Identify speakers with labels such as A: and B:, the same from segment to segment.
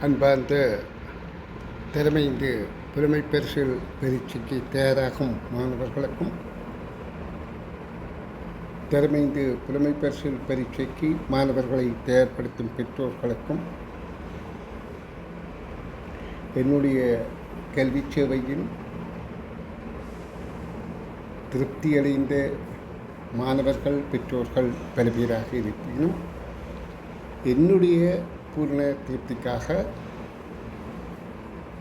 A: அன்பார்ந்த திறமைந்து புலமை பரிசில் பரீட்சைக்கு தயாராகும் மாணவர்களுக்கும் திறமைந்து புலமை பரிசில் பரீட்சைக்கு மாணவர்களை தயார்படுத்தும் பெற்றோர்களுக்கும் என்னுடைய கல்வி சேவையில் திருப்தியடைந்த மாணவர்கள் பெற்றோர்கள் பல பேராக இருப்பினும் என்னுடைய பூர்ண திருப்திக்காக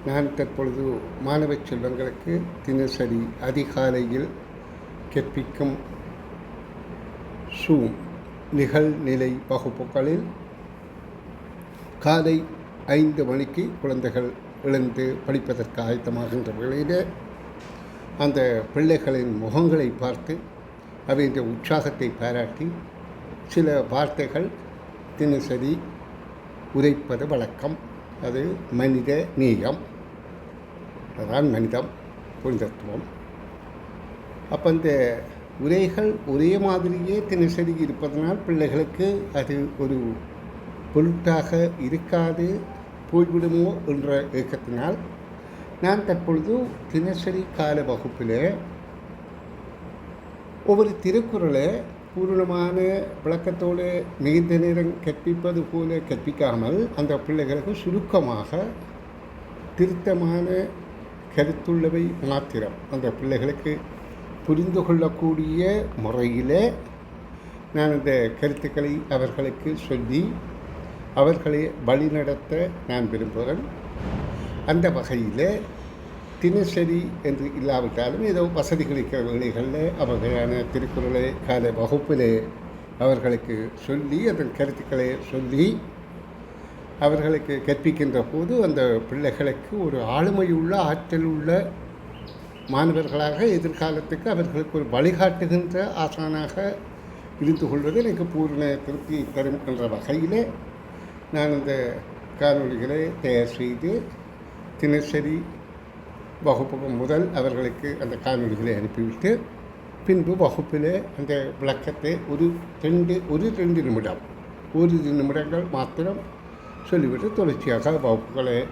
A: நான் தற்பொழுது மாணவ செல்வங்களுக்கு தினசரி அதிகாலையில் கற்பிக்கும் சூம் நிகழ்நிலை வகுப்புகளில் காலை ஐந்து மணிக்கு குழந்தைகள் எழுந்து படிப்பதற்கு ஆயத்தமாகின்ற வேளையில் அந்த பிள்ளைகளின் முகங்களை பார்த்து அவையின் உற்சாகத்தை பாராட்டி சில வார்த்தைகள் தினசரி உரைப்பது வழக்கம். அது மனித நேயம் அதான் மனிதம் புனிதத்துவம். அப்போ இந்த உரைகள் ஒரே மாதிரியே தினசரி இருப்பதனால் பிள்ளைகளுக்கு அது ஒரு பொருட்டாக இருக்காது போய்விடுமோ என்ற இயக்கத்தினால் நான் தற்பொழுது தினசரி கால வகுப்பில் ஒவ்வொரு திருக்குறளை பூரணமான விளக்கத்தோடு மிகுந்த நேரம் கற்பிப்பது போல கற்பிக்காமல் அந்த பிள்ளைகளுக்கு சுருக்கமாக திருத்தமான கருத்துள்ளவை மாத்திரம். அந்த பிள்ளைகளுக்கு புரிந்து கொள்ளக்கூடிய முறையில் நான் அந்த கருத்துக்களை அவர்களுக்கு சொல்லி அவர்களை வழிநடத்த நான் விரும்புகிறேன். அந்த வகையில் தினசரி என்று இல்லாவிட்டாலும் ஏதோ வசதி கிடைக்கிற வேலைகளில் அவர்களான திருக்குறளை கால வகுப்பில் அவர்களுக்கு சொல்லி அதன் கருத்துக்களை சொல்லி அவர்களுக்கு கற்பிக்கின்ற போது அந்த பிள்ளைகளுக்கு ஒரு ஆளுமையுள்ள ஆற்றல் உள்ள மாணவர்களாக எதிர்காலத்துக்கு அவர்களுக்கு ஒரு வழிகாட்டுகின்ற ஆசானாக இருந்து கொள்வது எனக்கு பூர்ண திருப்தி தரும் என்ற வகையில் நான் இந்த காணொலிகளை தயார் செய்து தினசரி வகுப்புக்கு முதல் அவர்களுக்கு அந்த காணொலிகளை அனுப்பிவிட்டு பின்பு வகுப்பிலே அந்த விளக்கத்தை ஒரு ரெண்டு ஒரு ரெண்டு நிமிடம் ஒரு நிமிடங்கள் மாத்திரம் சொல்லிவிட்டு தொடர்ச்சியாக வகுப்புகளை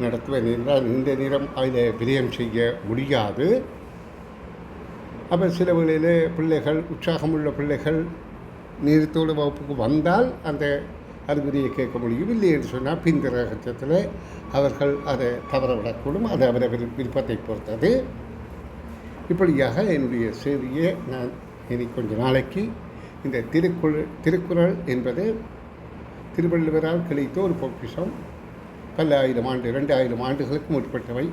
A: நடத்துவேன் என்றால் இந்த நேரம் அதில் விரயம் செய்ய முடியாது. அப்போ சில வேளையில் பிள்ளைகள் உற்சாகமுள்ள பிள்ளைகள் நேரத்தோடு வகுப்புக்கு வந்தால் அந்த அறிகுறியை கேட்க முடியும். இல்லை என்று சொன்னால் பின்தர பட்சத்தில் அவர்கள் அதை தவறவிடக்கூடும். அது அவரவர் விருப்பத்தை பொறுத்தது. இப்படியாக என்னுடைய சேவையை நான் இனி கொஞ்ச நாளைக்கு இந்த திருக்குறள் திருக்குறள் என்பது திருவள்ளுவரால் கிடைத்த ஒரு பொக்கிஷம். பல ஆயிரம் ஆண்டு ரெண்டாயிரம் ஆண்டுகளுக்கு முற்பட்டவை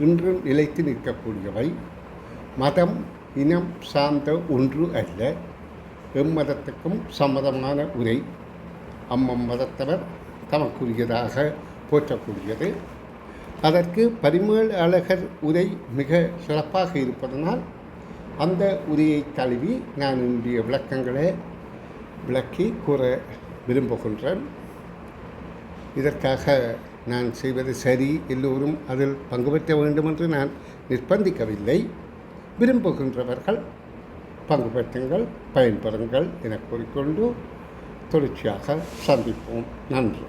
A: இன்றும் நிலைத்து நிற்கக்கூடியவை. மதம் இனம் சார்ந்த ஒன்று அல்ல. எம்மதத்துக்கும் சம்மதமான உரை. அம்மம் மதத்தவர் தமக்குரியதாக போற்றக்கூடியது. அதற்கு பரிமேல் அழகர் உரை மிக சிறப்பாக இருப்பதனால் அந்த உரையை தழுவி நான் என்னுடைய விளக்கங்களை விளக்கி கூற விரும்புகின்றேன். இதற்காக நான் செய்வது சரி எல்லோரும் அதில் பங்கு பெற்ற வேண்டும் என்று நான் நிர்பந்திக்கவில்லை. விரும்புகின்றவர்கள் பங்கு பெற்றுங்கள் பயன்பெறுங்கள் என கூறிக்கொண்டு தொடர்ச்சியாக சந்திப்போம் நன்றி